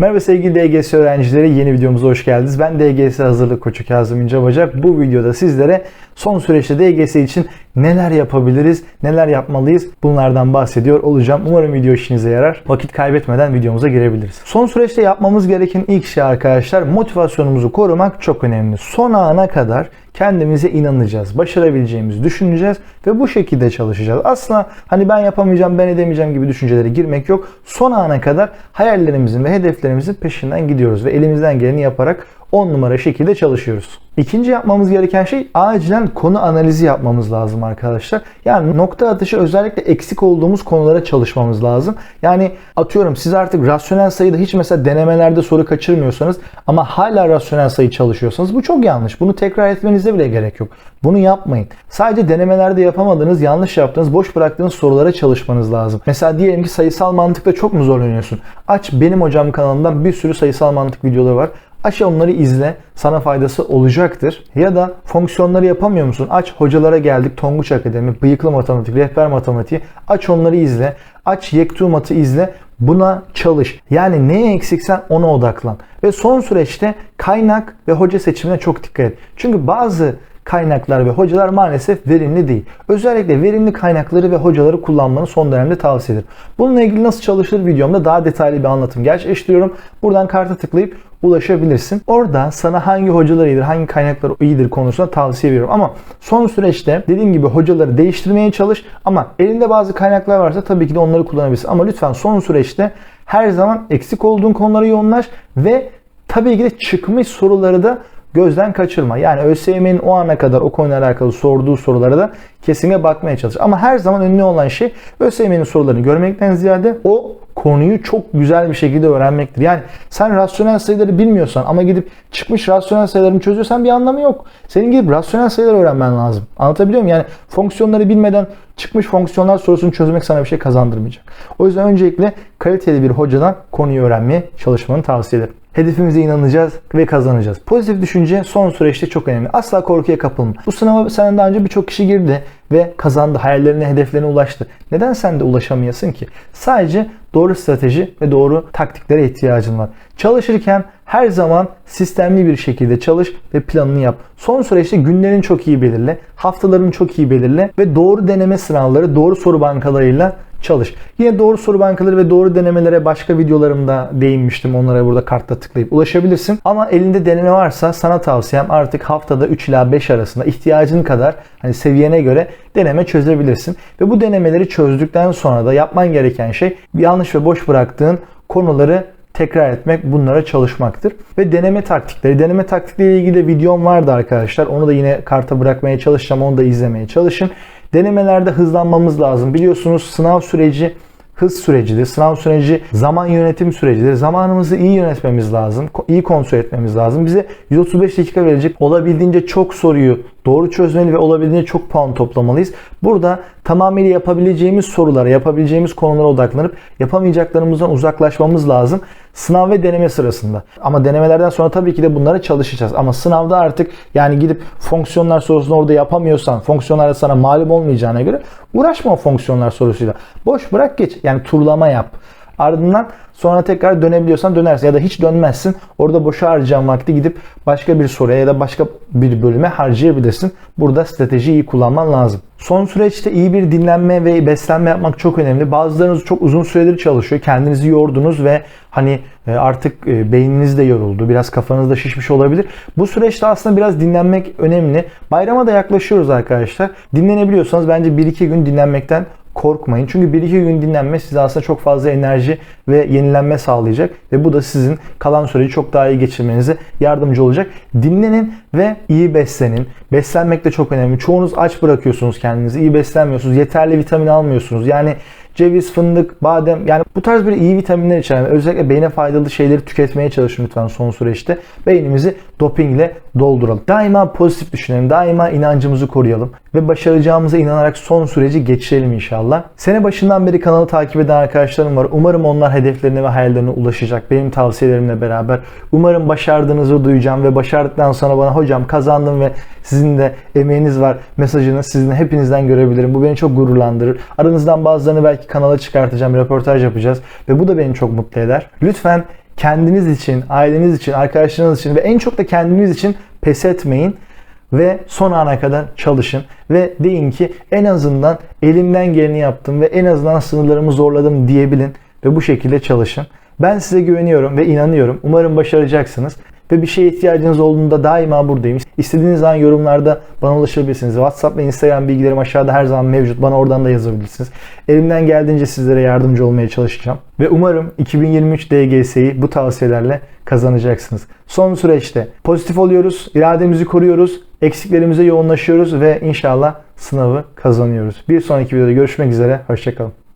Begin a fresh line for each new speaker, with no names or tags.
Merhaba sevgili DGS öğrencileri yeni videomuza hoş geldiniz. Ben DGS hazırlık koçu Kazım İnce Bacak. Bu videoda sizlere son süreçte DGS için neler yapabiliriz, neler yapmalıyız bunlardan bahsediyor olacağım. Umarım video işinize yarar. Vakit kaybetmeden videomuza girebiliriz. Son süreçte yapmamız gereken ilk şey arkadaşlar motivasyonumuzu korumak çok önemli. Son ana kadar kendimize inanacağız. Başarabileceğimizi düşüneceğiz ve bu şekilde çalışacağız. Aslında hani ben yapamayacağım, ben edemeyeceğim gibi düşüncelere girmek yok. Son ana kadar hayallerimizin ve hedeflerimizin peşinden gidiyoruz ve elimizden geleni yaparak 10 numara şekilde çalışıyoruz. İkinci yapmamız gereken şey acilen konu analizi yapmamız lazım arkadaşlar. Yani nokta atışı özellikle eksik olduğumuz konulara çalışmamız lazım. Yani atıyorum siz artık rasyonel sayıda hiç mesela denemelerde soru kaçırmıyorsanız ama hala rasyonel sayı çalışıyorsanız bu çok yanlış. Bunu tekrar etmenize bile gerek yok. Bunu yapmayın. Sadece denemelerde yapamadığınız, yanlış yaptığınız, boş bıraktığınız sorulara çalışmanız lazım. Mesela diyelim ki sayısal mantıkta çok mu zorlanıyorsun? Aç benim hocam kanalından bir sürü sayısal mantık videoları var. Aç onları izle. Sana faydası olacaktır. Ya da fonksiyonları yapamıyor musun? Aç hocalara geldik. Tonguç Akademi, Bıyıklı Matematik, Rehber Matematiği. Aç onları izle. Aç Yektu Mat'ı izle. Buna çalış. Yani neye eksiksen ona odaklan. Ve son süreçte kaynak ve hoca seçimine çok dikkat et. Çünkü bazı kaynaklar ve hocalar maalesef verimli değil. Özellikle verimli kaynakları ve hocaları kullanmanı son dönemde tavsiye ederim. Bununla ilgili nasıl çalışır videomda daha detaylı bir anlatım gerçekleştiriyorum. Buradan karta tıklayıp ulaşabilirsin. Orada sana hangi hocalar iyidir, hangi kaynaklar iyidir konusunda tavsiye veriyorum. Ama son süreçte dediğim gibi hocaları değiştirmeye çalış. Ama elinde bazı kaynaklar varsa tabii ki de onları kullanabilirsin. Ama lütfen son süreçte her zaman eksik olduğun konulara yoğunlaş ve tabii ki de çıkmış soruları da gözden kaçırma. Yani ÖSYM'nin o ana kadar o konuyla alakalı sorduğu sorulara da kesinlikle bakmaya çalış. Ama her zaman önemli olan şey ÖSYM'nin sorularını görmekten ziyade o konuyu çok güzel bir şekilde öğrenmektir. Yani sen rasyonel sayıları bilmiyorsan ama gidip çıkmış rasyonel sayılarını çözüyorsan bir anlamı yok. Senin gidip rasyonel sayıları öğrenmen lazım. Anlatabiliyor muyum? Yani fonksiyonları bilmeden çıkmış fonksiyonlar sorusunu çözmek sana bir şey kazandırmayacak. O yüzden öncelikle kaliteli bir hocadan konuyu öğrenmeye çalışmanı tavsiye ederim. Hedefimize inanacağız ve kazanacağız. Pozitif düşünce son süreçte çok önemli. Asla korkuya kapılma. Bu sınava senden daha önce birçok kişi girdi ve kazandı. Hayallerine, hedeflerine ulaştı. Neden sen de ulaşamayasın ki? Sadece doğru strateji ve doğru taktiklere ihtiyacın var. Çalışırken her zaman sistemli bir şekilde çalış ve planını yap. Son süreçte günlerini çok iyi belirle, haftalarını çok iyi belirle ve doğru deneme sınavları, doğru soru bankalarıyla çalış. Yine doğru soru bankaları ve doğru denemelere başka videolarımda değinmiştim. Onlara burada kartta tıklayıp ulaşabilirsin. Ama elinde deneme varsa sana tavsiyem artık haftada 3 ila 5 arasında ihtiyacın kadar hani seviyene göre deneme çözebilirsin. Ve bu denemeleri çözdükten sonra da yapman gereken şey yanlış ve boş bıraktığın konuları tekrar etmek, bunlara çalışmaktır. Ve deneme taktikleri. Deneme taktikleri ilgili de videom vardı arkadaşlar. Onu da yine karta bırakmaya çalışacağım. Onu da izlemeye çalışın. Denemelerde hızlanmamız lazım. Biliyorsunuz sınav süreci hız sürecidir. Sınav süreci zaman yönetim sürecidir. Zamanımızı iyi yönetmemiz lazım. iyi kontrol etmemiz lazım. Bize 135 dakika verecek olabildiğince çok soruyu doğru çözmeli ve olabildiğince çok puan toplamalıyız. Burada tamamıyla yapabileceğimiz sorulara, yapabileceğimiz konulara odaklanıp yapamayacaklarımızdan uzaklaşmamız lazım. Sınav ve deneme sırasında. Ama denemelerden sonra tabii ki de bunlara çalışacağız. Ama sınavda artık yani gidip fonksiyonlar sorusunu orada yapamıyorsan, fonksiyonlarda sana malum olmayacağına göre uğraşma fonksiyonlar sorusuyla. Boş bırak geç. Yani turlama yap. Ardından sonra tekrar dönebiliyorsan dönersin ya da hiç dönmezsin. Orada boşa harcayan vakti gidip başka bir soruya ya da başka bir bölüme harcayabilirsin. Burada stratejiyi iyi kullanman lazım. Son süreçte iyi bir dinlenme ve beslenme yapmak çok önemli. Bazılarınız çok uzun süredir çalışıyor. Kendinizi yordunuz ve hani e, artık e, beyniniz de yoruldu. Biraz kafanız da şişmiş olabilir. Bu süreçte aslında biraz dinlenmek önemli. Bayrama da yaklaşıyoruz arkadaşlar. Dinlenebiliyorsanız bence 1-2 gün dinlenmekten korkmayın. Çünkü 1-2 gün dinlenme size aslında çok fazla enerji ve yenilenme sağlayacak ve bu da sizin kalan süreci çok daha iyi geçirmenize yardımcı olacak. Dinlenin ve iyi beslenin. Beslenmek de çok önemli. Çoğunuz aç bırakıyorsunuz kendinizi. iyi beslenmiyorsunuz. Yeterli vitamin almıyorsunuz. Yani ceviz, fındık, badem yani bu tarz bir iyi vitaminler içeren özellikle beyne faydalı şeyleri tüketmeye çalışın lütfen son süreçte. Beynimizi dopingle dolduralım. Daima pozitif düşünelim. Daima inancımızı koruyalım ve başaracağımıza inanarak son süreci geçirelim inşallah. Sene başından beri kanalı takip eden arkadaşlarım var. Umarım onlar hedeflerine ve hayallerine ulaşacak. Benim tavsiyelerimle beraber. Umarım başardığınızı duyacağım ve başardıktan sonra bana hocam kazandım ve sizin de emeğiniz var mesajını sizin hepinizden görebilirim. Bu beni çok gururlandırır. Aranızdan bazılarını belki kanala çıkartacağım, röportaj yapacağız ve bu da beni çok mutlu eder. Lütfen kendiniz için, aileniz için, arkadaşlarınız için ve en çok da kendiniz için pes etmeyin ve son ana kadar çalışın ve deyin ki en azından elimden geleni yaptım ve en azından sınırlarımı zorladım diyebilin ve bu şekilde çalışın. Ben size güveniyorum ve inanıyorum. Umarım başaracaksınız. Ve bir şeye ihtiyacınız olduğunda daima buradayım. İstediğiniz zaman yorumlarda bana ulaşabilirsiniz. WhatsApp ve Instagram bilgilerim aşağıda her zaman mevcut. Bana oradan da yazabilirsiniz. Elimden geldiğince sizlere yardımcı olmaya çalışacağım. Ve umarım 2023 DGS'yi bu tavsiyelerle kazanacaksınız. Son süreçte pozitif oluyoruz, irademizi koruyoruz, eksiklerimize yoğunlaşıyoruz ve inşallah sınavı kazanıyoruz. Bir sonraki videoda görüşmek üzere. Hoşçakalın.